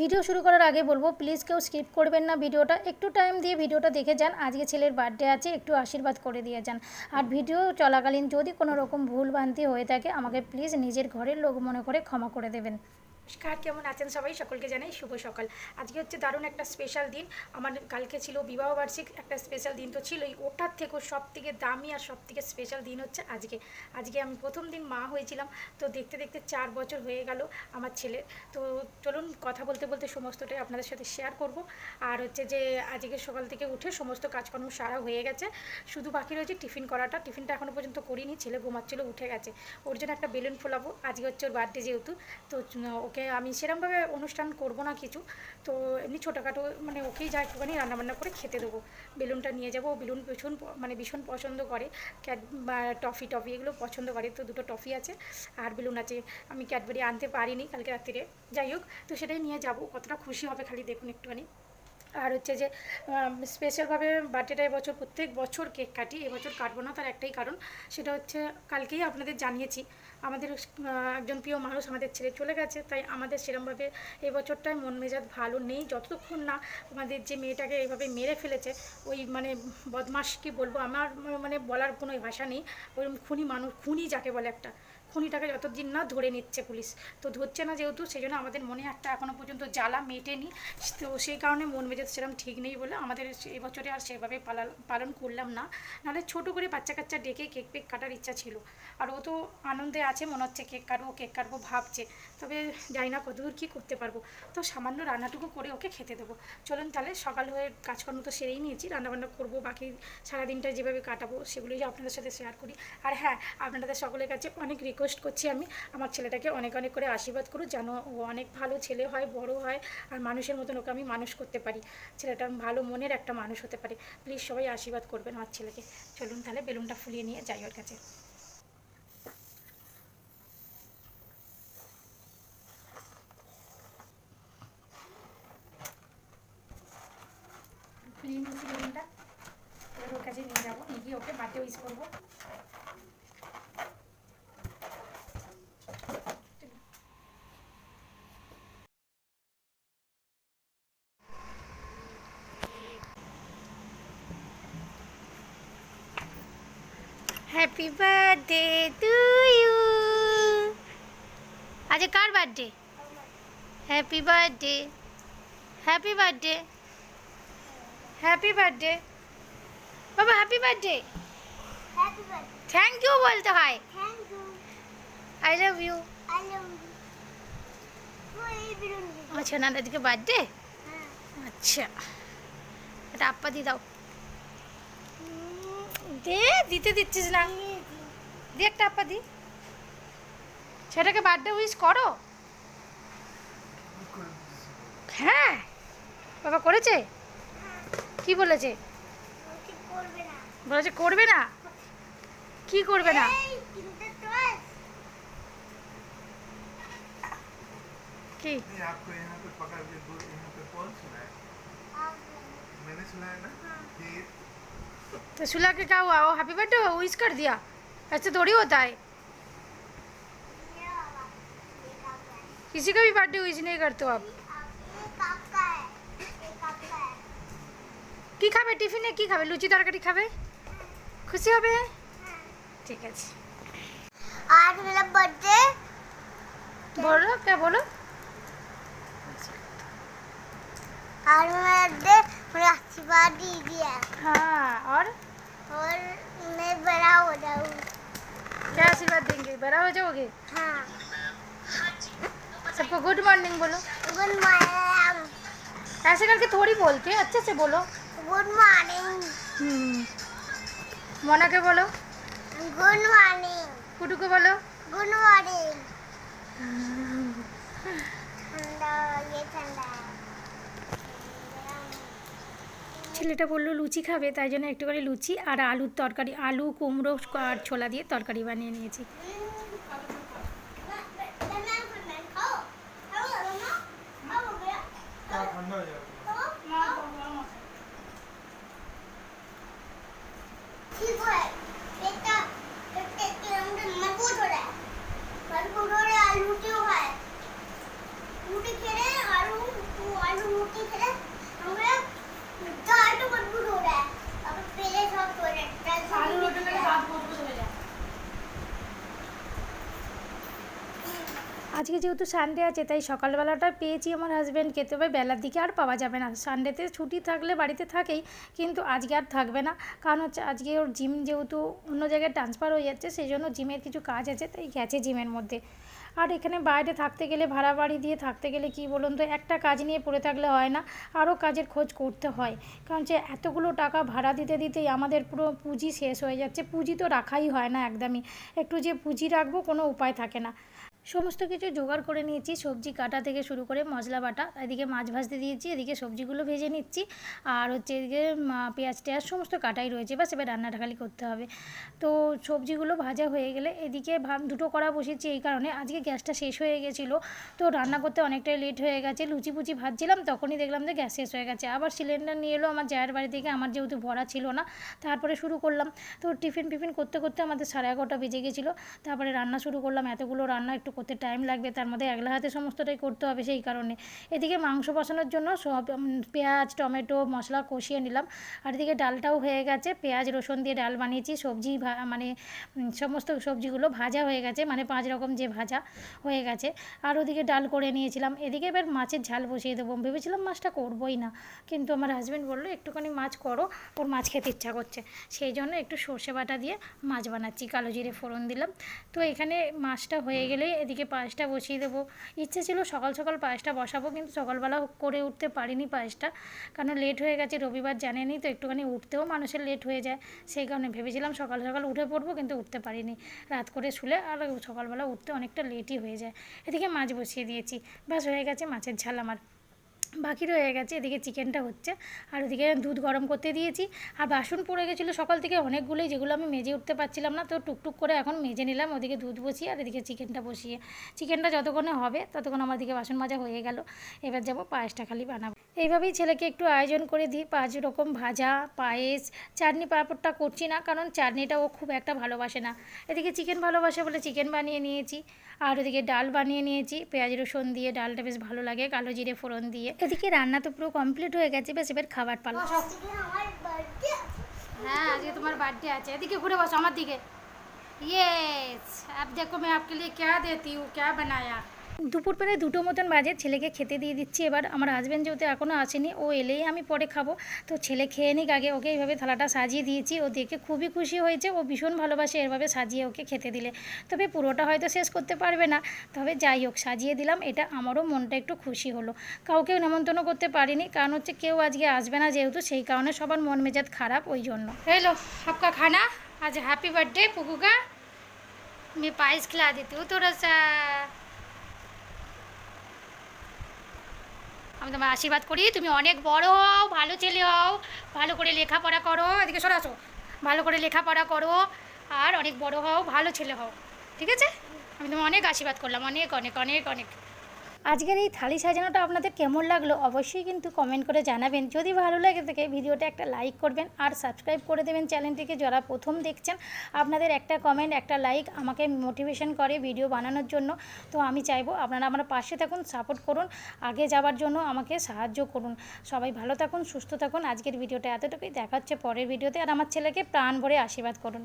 Video শুরু করার আগে বলব প্লিজ কেউ স্কিপ করবেন না ভিডিওটা। একটু টাইম দিয়ে ভিডিওটা দেখে যান। আজকে ছেলের বার্থডে আছে, একটু আশীর্বাদ করে দিয়ে যান। আর ভিডিও চলাকালীন যদি কোনো রকম ভুল ভ্রান্তি হয়ে থাকে, আমাকে প্লিজ নিজের ঘরের লোক মনে করে ক্ষমা করে দেবেন। নমস্কার, কেমন আছেন সবাই? সকলকে জানাই শুভ সকাল। আজকে হচ্ছে দারুণ একটা স্পেশাল দিন। আমার কালকে ছিল বিবাহ বার্ষিক, একটা স্পেশাল দিন তো ছিলই। ওটার থেকেও সব থেকে দামি আর সব থেকে স্পেশাল দিন হচ্ছে আজকে। আজকে আমি প্রথম দিন মা হয়েছিলাম, তো দেখতে দেখতে চার বছর হয়ে গেল আমার ছেলের তো চলুন কথা বলতে বলতে সমস্তটাই আপনাদের সাথে শেয়ার করব। আর হচ্ছে যে, আজকে সকাল থেকে উঠে সমস্ত কাজকর্ম সারা হয়ে গেছে। শুধু বাকি রয়েছে টিফিন করাটা। টিফিনটা এখনও পর্যন্ত করিনি, ছেলে ঘুমাচ্ছিল, উঠে গেছে। ওর জন্য একটা বেলুন ফোলাবো। আজকে হচ্ছে ওর বার্থডে যেহেতু, তো ওকে আমি সেরমভাবে অনুষ্ঠান করব না কিছু। তো এমনি ছোটোখাটো মানে ওকেই যা একটুখানি রান্নাবান্না করে খেতে দেবো। বেলুনটা নিয়ে যাব বেলুন ভীষণ মানে ভীষণ পছন্দ করে। ক্যাট টফি টফি এগুলো পছন্দ করে, তো দুটো টফি আছে আর বেলুন আছে। আমি ক্যাডবেরি আনতে পারিনি কালকে রাত্রিরে যাই হোক, তো সেটাই নিয়ে যাব। কতটা খুশি হবে খালি দেখুন একটুখানি। আর হচ্ছে যে স্পেশালভাবে বার্থডেটা এবছর প্রত্যেক বছর কেক কাটি, এবছর কাটবো না, তার একটাই কারণ, সেটা হচ্ছে কালকেই আপনাদের জানিয়েছি। আমাদের একজন প্রিয় মানুষ আমাদের ছেড়ে চলে গেছে, তাই আমাদের সেরমভাবে এই বছরটায় মন মেজাজ ভালো নেই। যতক্ষণ না আমাদের যে মেয়েটাকে এইভাবে মেরে ফেলেছে, ওই মানে বদমাস কি বলব, আমার মানে বলার কোনো ভাষা নেই। ওই খুনি মানুষ, খুনি যাকে বলে একটা, খুনিটাকে যতদিন না ধরে নিচ্ছে পুলিশ, তো ধরছে না যেহেতু, সেই জন্য আমাদের মনে একটা এখনও পর্যন্ত জ্বালা মেটেনি। তো সেই কারণে মন মেজাজ সেরকম ঠিক নেই বলে আমাদের এই বছরে আর সেভাবে পালা- পালন করলাম না। নাহলে ছোটো করে বাচ্চা কাচ্চা ডেকে কেক পেক কাটার ইচ্ছা ছিল। আর ও তো আনন্দে আছে মনে হচ্ছে কেক কাটবো কেক কাটবো ভাবছে। তবে যাই না কতদূর কী করতে পারব। তো সামান্য রান্নাটুকু করে ওকে খেতে দেবো। চলুন তাহলে সকাল হয়ে কাজকর্ম তো সেরেই নিয়েছি, রান্নাবান্না করব, বাকি সারাদিনটা যেভাবে কাটাবো সেগুলোই আপনাদের সাথে শেয়ার করি। আর হ্যাঁ আপনাদের সকলের কাছে অনেক রিকোয়েস্ট করছি আমি, আমার ছেলেটাকে অনেক অনেক করে আশীর্বাদ করুন যেন ও অনেক ভালো ছেলে হয়, বড় হয়, আর মানুষের মতন ওকে আমি মানুষ করতে পারি। ছেলেটা ভালো মনের একটা মানুষ হতে পারে। প্লিজ সবাই আশীর্বাদ করবেন আমার ছেলেকে। চলুন তাহলে বেলুনটা ফুলিয়ে নিয়ে যাই ওর কাছে। ফুলিয়ে নিয়েছি বেলুনটা। ওর কাছে নিয়ে যাব। নিয়ে গিয়ে ওকে বার্থডে উইস করব। হ্যাপি বার্থডে টু ইউ আজকে কার birthday happy birthday happy birthday happy birthday বাবা হ্যাপি বার্থডে থ্যাংক ইউ বলতে হয়। I love you. আচ্ছা না আজকে বার্থডে। আচ্ছা। এটা আপ্পা দিয়ে দাও। দে দিতে দিচ্ছিস না এই যে। দি একটা আপ্পা দি সেটাকে বার্থডে উইশ করো হ্যাঁ বাবা করেছে কি বলেছে ও কি করবে না? বলেছে করবে না কি করবে না এই, তিনটে toys। কি नहीं आपको यहाँ पे पकड़ के दो यहाँ पे कौन सुनाए मैंने सुनाया ना कि तो सुला के क्या हुआ वो हैप्पी बर्थडे विश कर दिया ऐसे थोड़ी होता है ये वाला, ये काका है। किसी का भी बर्थडे विश नहीं करते हो आप ये काका है। ये काका है। কি খাবে টিফিনে কি খাবে লুচি তরকারি খাবে খুশি হবে ঠিক আছে आज मेरा बर्थडे বলো কে বলো आज मेरा बर्थडे मुझे आशीर्वाद दीजिए हाँ। और? और मैं बड़ा हो जाऊँ। क्या आशीर्वाद देंगे? बड़ा हो जाओगे? हाँ। सबको गुड मॉर्निंग बोलो। गुड मॉर्निंग ऐसे करके थोड़ी बोलते हैं अच्छे से बोलो। गुड मॉर्निंग हम्म। मोना के बोलो। गुड मॉर्निंग कुटू को बोलो। गुड मॉर्निंग ছেলেটা বলল, লুচি খাবে, তাই জন্য একটু করে লুচি আর আলুর তরকারি। আলু, কুমড়ো আর ছোলা দিয়ে তরকারি বানিয়ে নিয়েছি। যেহেতু সানডে আছে, তাই সকালবেলাটা পেয়েছি আমার হাজব্যান্ডকে তবে বেলার দিকে আর পাওয়া যাবে না। সানডেতে ছুটি থাকলে বাড়িতে থাকেই, কিন্তু আজকে আর থাকবে না। কারণ হচ্ছে আজকে ওর জিম যেহেতু অন্য জায়গায় ট্রান্সফার হয়ে যাচ্ছে সেই জন্য জিমের কিছু কাজ আছে, তাই গেছে জিমের মধ্যে। আর এখানে বাইরে থাকতে গেলে, ভাড়া বাড়ি দিয়ে থাকতে গেলে কি বলুন তো, একটা কাজ নিয়ে পড়ে থাকলে হয় না, আরও কাজের খোঁজ করতে হয়। কারণ যে এতগুলো টাকা ভাড়া দিতে দিতেই আমাদের পুরো পুঁজি শেষ হয়ে যাচ্ছে। পুঁজি তো রাখাই হয় না একদমই। একটু যে পুঁজি রাখব কোনো উপায় থাকে না। সমস্ত কিছু জোগাড় করে নিয়েছি, সবজি কাটা থেকে শুরু করে মশলা বাটা, এদিকে মাছ ভাজতে দিয়েছি, এদিকে সবজিগুলো ভেজে নিচ্ছি, আর হচ্ছে এদিকে পেঁয়াজ টেয়াজ সমস্ত কাটাই রয়েছে, বাস এবার রান্নাটা খালি করতে হবে। তো সবজিগুলো ভাজা হয়ে গেলে এদিকে দুটো কড়া বসেছি এই কারণে, আজকে গ্যাসটা শেষ হয়ে গেছিল, তো রান্না করতে অনেকটাই লেট হয়ে গেছে লুচি পুচি ভাজছিলাম, তখনই দেখলাম যে গ্যাস শেষ হয়ে গেছে, আবার সিলিন্ডার নিয়ে এলো আমার জায়ের বাড়ি থেকে, আমার যেহেতু ভরা ছিল না, তারপরে শুরু করলাম, তো টিফিন ফিফিন করতে করতে আমাদের সাড়ে এগারোটা বেজে গেছিল, তারপরে রান্না শুরু করলাম, এতগুলো রান্না একটু করতে টাইম লাগবে, তার মধ্যে একলা হাতে সমস্তটাই করতে হবে সেই কারণে। এদিকে মাংস বসানোর জন্য সব পেঁয়াজ, টমেটো, মশলা কষিয়ে নিলাম। আর এদিকে ডালটাও হয়ে গেছে, পেঁয়াজ, রসুন দিয়ে ডাল বানিয়েছি, সবজি মানে সমস্ত সবজিগুলো ভাজা হয়ে গেছে মানে পাঁচ রকম যে ভাজা হয়ে গেছে। আর ওদিকে ডাল করে নিয়েছিলাম, এদিকে এবার মাছের ঝাল বসিয়ে দেবো। ভেবেছিলাম মাছটা করবোই না, কিন্তু আমার হাজব্যান্ড বলল, একটুখানি মাছ করো, ওর মাছ খেতে ইচ্ছা করছে। সেই জন্য একটু সর্ষে বাটা দিয়ে মাছ বানাচ্ছি, কালো জিরে ফোড়ন দিলাম। তো এখানে মাছটা হয়ে গেলে এদিকে পায়েসটা বসিয়ে দেবো। ইচ্ছে ছিল সকাল সকাল পায়েসটা বসাবো, কিন্তু সকালবেলা করে উঠতে পারিনি পায়েসটা। কারণ লেট হয়ে গেছে, রবিবার জানেনি, তো একটুখানি উঠতেও মানুষের লেট হয়ে যায়। সেই কারণে ভেবেছিলাম সকাল সকাল উঠে পড়ব, কিন্তু উঠতে পারিনি। রাত করে শুলে আর সকালবেলা উঠতে অনেকটা লেটই হয়ে যায়। এদিকে মাছ বসিয়ে দিয়েছি। ব্যাস হয়ে গেছে মাছের ঝাল আমার। বাকি রয়ে গেছে, এদিকে চিকেনটা হচ্ছে। আর ওদিকে দুধ গরম করতে দিয়েছি। আর বাসন পড়ে গেছিল সকাল থেকে অনেকগুলোই, যেগুলো আমি মেজে উঠতে পারছিলাম না, তো টুকটুক করে এখন মেজে নিলাম। ওদিকে দুধ বসিয়ে আর এদিকে চিকেনটা বসিয়ে। চিকেনটা যতক্ষণে হবে, ততক্ষণ আমার দিকে বাসন মাজা হয়ে গেল। এবার যাব পায়েসটা খালি বানাবো। এইভাবেই ছেলেকে একটু আয়োজন করে দিই। পাঁচ রকম ভাজা, পায়েস, চাটনি পাঁপড়টা করছি না, কারণ চাটনিটা ও খুব একটা ভালোবাসে না। এদিকে চিকেন ভালোবাসে বলে চিকেন বানিয়ে নিয়েছি। আর ওদিকে ডাল বানিয়ে নিয়েছি। পেঁয়াজ রসুন দিয়ে ডালটা বেশ ভালো লাগে, কালো জিরে ফোড়ন দিয়ে। এদিকে রান্না তো পুরো কমপ্লিট হয়ে গেছে বেশ এবার খাবার পালা আজকে আমার বার্থডে হ্যাঁ আজকে তোমার বার্থডে আছে এদিকে ঘুরে বসো আমার দিকে ইয়েস अब देखो मैं आपके लिए क्या देती हूँ क्या बनाया দুপুর প্রায় দুটো মতন বাজে, ছেলেকে খেতে দিয়ে দিচ্ছি। এবার আমার হাজব্যান্ড যেহেতু এখনও আসেনি, ও এলেই আমি পরে খাব। তো ছেলে খেয়ে নিক আগে, ওকে এইভাবে থালাটা সাজিয়ে দিয়েছি। ও দেখে খুবই খুশি হয়েছে, ও ভীষণ ভালোবাসে এভাবে সাজিয়ে ওকে খেতে দিলে। তবে পুরোটা হয়তো শেষ করতে পারবে না। তবে যাই হোক, সাজিয়ে দিলাম, এটা আমারও মনটা একটু খুশি হলো। কাউকে নেমন্তন্ন করতে পারিনি, কারণ হচ্ছে কেউ আজকে আসবে না যেহেতু, সেই কারণে সবার মন মেজাজ খারাপ, ওই জন্য। হ্যালো আপকা খানা, আজ হ্যাপি বার্থডে পুকুকা মে পায়েস খেলা দিতে তোরা আমি তোমার আশীর্বাদ করি, তুমি অনেক বড় হও, ভালো ছেলে হও, ভালো করে লেখাপড়া করো। এদিকে সরে আসো। ভালো করে লেখাপড়া করো আর অনেক বড় হও, ভালো ছেলে হও। ঠিক আছে? আমি তোমার অনেক আশীর্বাদ করলাম, অনেক অনেক অনেক অনেক। আজকের এই থালি সাজানোটা আপনাদের কেমন লাগল অবশ্যই কিন্তু কমেন্ট করে জানাবেন। যদি ভালো লাগে থাকে ভিডিওটা একটা লাইক করবেন আর সাবস্ক্রাইব করে দেবেন চ্যানেলটিকে যারা প্রথম দেখছেন, আপনাদের একটা কমেন্ট একটা লাইক আমাকে মোটিভেশন করে ভিডিও বানানোর জন্য। তো আমি চাইব আপনারা আমার পাশে থাকুন সাপোর্ট করুন, আগে যাওয়ার জন্য আমাকে সাহায্য করুন। সবাই ভালো থাকুন, সুস্থ থাকুন। আজকের ভিডিওটা এতটুকুই। দেখা হচ্ছে পরের ভিডিওতে। আর আমার ছেলেকে প্রাণ ভরে আশীর্বাদ করুন।